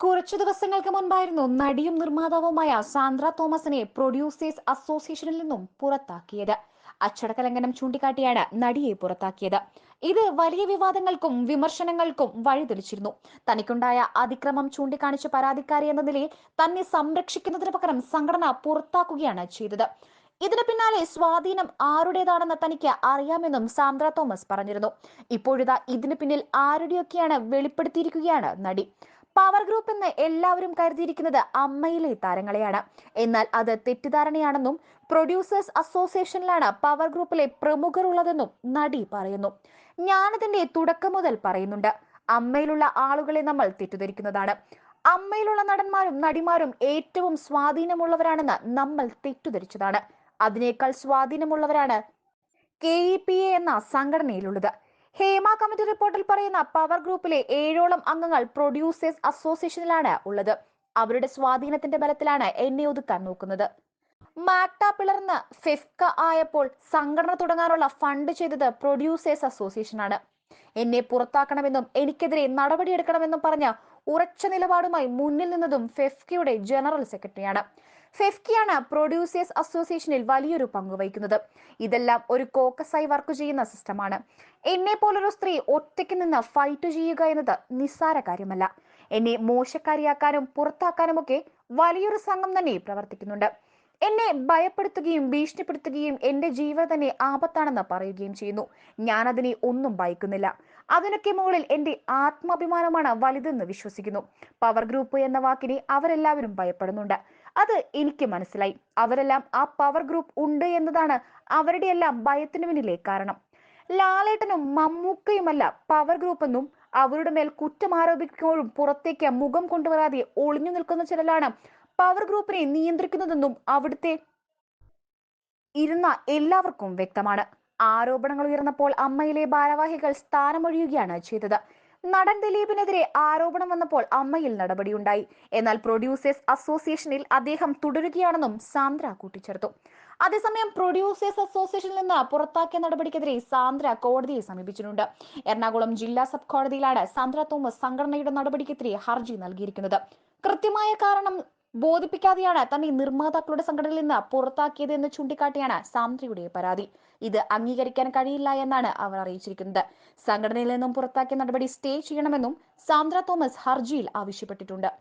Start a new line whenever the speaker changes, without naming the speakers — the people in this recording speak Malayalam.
കുറച്ചു ദിവസങ്ങൾക്ക് മുൻപായിരുന്നു നടിയും നിർമ്മാതാവുമായ സാന്ദ്ര തോമസിനെ പ്രൊഡ്യൂസേഴ്സ് അസോസിയേഷനിൽ നിന്നും പുറത്താക്കിയത്. അച്ചടക്ക ലംഘനം ചൂണ്ടിക്കാട്ടിയാണ് നടിയെ പുറത്താക്കിയത്. ഇത് വലിയ വിവാദങ്ങൾക്കും വിമർശനങ്ങൾക്കും വഴിതെളിച്ചിരുന്നു. തനിക്കുണ്ടായ അതിക്രമം ചൂണ്ടിക്കാണിച്ച പരാതിക്കാരി എന്ന നിലയിൽ തന്നെ സംരക്ഷിക്കുന്നതിന് പകരം സംഘടന പുറത്താക്കുകയാണ് ചെയ്തത്. ഇതിന് പിന്നാലെ സ്വാധീനം ആരുടേതാണെന്ന് തനിക്ക് അറിയാമെന്നും സാന്ദ്ര തോമസ് പറഞ്ഞിരുന്നു. ഇപ്പോഴിതാ ഇതിന് പിന്നിൽ ആരുടെയൊക്കെയാണ് വെളിപ്പെടുത്തിയിരിക്കുകയാണ് നടി. പവർ ഗ്രൂപ്പ് എന്ന് എല്ലാവരും കരുതിയിരിക്കുന്നത് അമ്മയിലെ താരങ്ങളെയാണ്. എന്നാൽ അത് തെറ്റിദ്ധാരണയാണെന്നും പ്രൊഡ്യൂസേഴ്സ് അസോസിയേഷനിലാണ് പവർ ഗ്രൂപ്പിലെ പ്രമുഖർ ഉള്ളതെന്നും നടി പറയുന്നു. ഞാനതിന്റെ തുടക്കം മുതൽ പറയുന്നുണ്ട്. അമ്മയിലുള്ള ആളുകളെ നമ്മൾ തെറ്റിദ്ധരിക്കുന്നതാണ്. അമ്മയിലുള്ള നടന്മാരും നടിമാരും ഏറ്റവും സ്വാധീനമുള്ളവരാണെന്ന് നമ്മൾ തെറ്റിദ്ധരിച്ചതാണ്. അതിനേക്കാൾ സ്വാധീനമുള്ളവരാണ് കെ ഇ പി എ എന്ന സംഘടനയിലുള്ളത്. ഹേമ കമ്മിറ്റി റിപ്പോർട്ടിൽ പറയുന്ന പവർ ഗ്രൂപ്പിലെ ഏഴോളം അംഗങ്ങൾ പ്രൊഡ്യൂസേഴ്സ് അസോസിയേഷനിലാണ് ഉള്ളത്. അവരുടെ സ്വാധീനത്തിന്റെ ബലത്തിലാണ് എന്നെ ഒതുക്കാൻ നോക്കുന്നത്. മാക്ട പിളർന്ന് ഫിഫ്ക ആയപ്പോൾ സംഘടന തുടങ്ങാനുള്ള ഫണ്ട് ചെയ്തത് പ്രൊഡ്യൂസേഴ്സ് അസോസിയേഷനാണ്. എന്നെ പുറത്താക്കണമെന്നും എനിക്കെതിരെ നടപടിയെടുക്കണമെന്നും പറഞ്ഞ ഉറച്ച നിലപാടുമായി മുന്നിൽ നിന്നതും ഫെഫ്കിയുടെ ജനറൽ സെക്രട്ടറിയാണ്. ഫെഫ്കിയാണ് പ്രൊഡ്യൂസേഴ്സ് അസോസിയേഷനിൽ വലിയൊരു പങ്കുവഹിക്കുന്നത് ഇതെല്ലാം ഒരു കോക്കസായി വർക്ക് ചെയ്യുന്ന സിസ്റ്റമാണ്. എന്നെ പോലൊരു സ്ത്രീ ഒറ്റയ്ക്ക് നിന്ന് ഫൈറ്റ് ചെയ്യുക എന്നത് നിസ്സാര കാര്യമല്ല. എന്നെ മോശക്കാരിയാക്കാനും പുറത്താക്കാനുമൊക്കെ വലിയൊരു സംഘം തന്നെ പ്രവർത്തിക്കുന്നുണ്ട്. എന്നെ ഭയപ്പെടുത്തുകയും ഭീഷണിപ്പെടുത്തുകയും എന്റെ ജീവൻ തന്നെ ആപത്താണെന്ന് പറയുകയും ചെയ്യുന്നു. ഞാൻ അതിനെ ഒന്നും ഭയക്കുന്നില്ല. അതിനൊക്കെ മുകളിൽ എന്റെ ആത്മാഭിമാനമാണ് വലുതെന്ന് വിശ്വസിക്കുന്നു. പവർ ഗ്രൂപ്പ് എന്ന വാക്കിനെ അവരെല്ലാവരും ഭയപ്പെടുന്നുണ്ട്. അത് എനിക്ക് മനസ്സിലായി. അവരെല്ലാം ആ പവർ ഗ്രൂപ്പ് ഉണ്ട് എന്നതാണ് അവരുടെ എല്ലാം ഭയത്തിന് പിന്നിലെ കാരണം. ലാലേട്ടനും മമ്മൂക്കയുമല്ല പവർ ഗ്രൂപ്പ് എന്നും അവരുടെ മേൽ കുറ്റം ആരോപിക്കുമ്പോഴും പുറത്തേക്ക് മുഖം കൊണ്ടുവരാതെ ഒളിഞ്ഞു നിൽക്കുന്ന ചിലരാണ് പവർ ഗ്രൂപ്പിനെ നിയന്ത്രിക്കുന്നതെന്നും അവിടുത്തെ ഇരുന്ന എല്ലാവർക്കും വ്യക്തമാണ്. ആരോപണങ്ങൾ ഉയർന്നപ്പോൾ അമ്മയിലെ ഭാരവാഹികൾ സ്ഥാനമൊഴിയുകയാണ് ചെയ്തത്. നടൻ ദിലീപിനെതിരെ ആരോപണം വന്നപ്പോൾ അമ്മയിൽ നടപടിയുണ്ടായി. എന്നാൽ പ്രൊഡ്യൂസേഴ്സ് അസോസിയേഷനിൽ അദ്ദേഹം തുടരുകയാണെന്നും സാന്ദ്ര കൂട്ടിച്ചേർത്തു. അതേസമയം പ്രൊഡ്യൂസേഴ്സ് അസോസിയേഷനിൽ നിന്ന് പുറത്താക്കിയ നടപടിക്കെതിരെ സാന്ദ്ര കോടതിയെ സമീപിച്ചിട്ടുണ്ട്. എറണാകുളം ജില്ലാ സബ് കോടതിയിലാണ് സാന്ദ്ര തോമസ് സംഘടനയുടെ നടപടിക്കെതിരെ ഹർജി നൽകിയിരിക്കുന്നത്. കൃത്യമായ കാരണം ബോധിപ്പിക്കാതെയാണ് തന്നെ നിർമ്മാതാക്കളുടെ സംഘടനയിൽ നിന്ന് പുറത്താക്കിയത് എന്ന് ചൂണ്ടിക്കാട്ടിയാണ് സാന്ദ്രയുടെ പരാതി. ഇത് അംഗീകരിക്കാൻ കഴിയില്ല എന്നാണ് അവർ അറിയിച്ചിരിക്കുന്നത്. സംഘടനയിൽ നിന്നും പുറത്താക്കിയ നടപടി സ്റ്റേ ചെയ്യണമെന്നും സാന്ദ്ര തോമസ് ഹർജിയിൽ ആവശ്യപ്പെട്ടിട്ടുണ്ട്.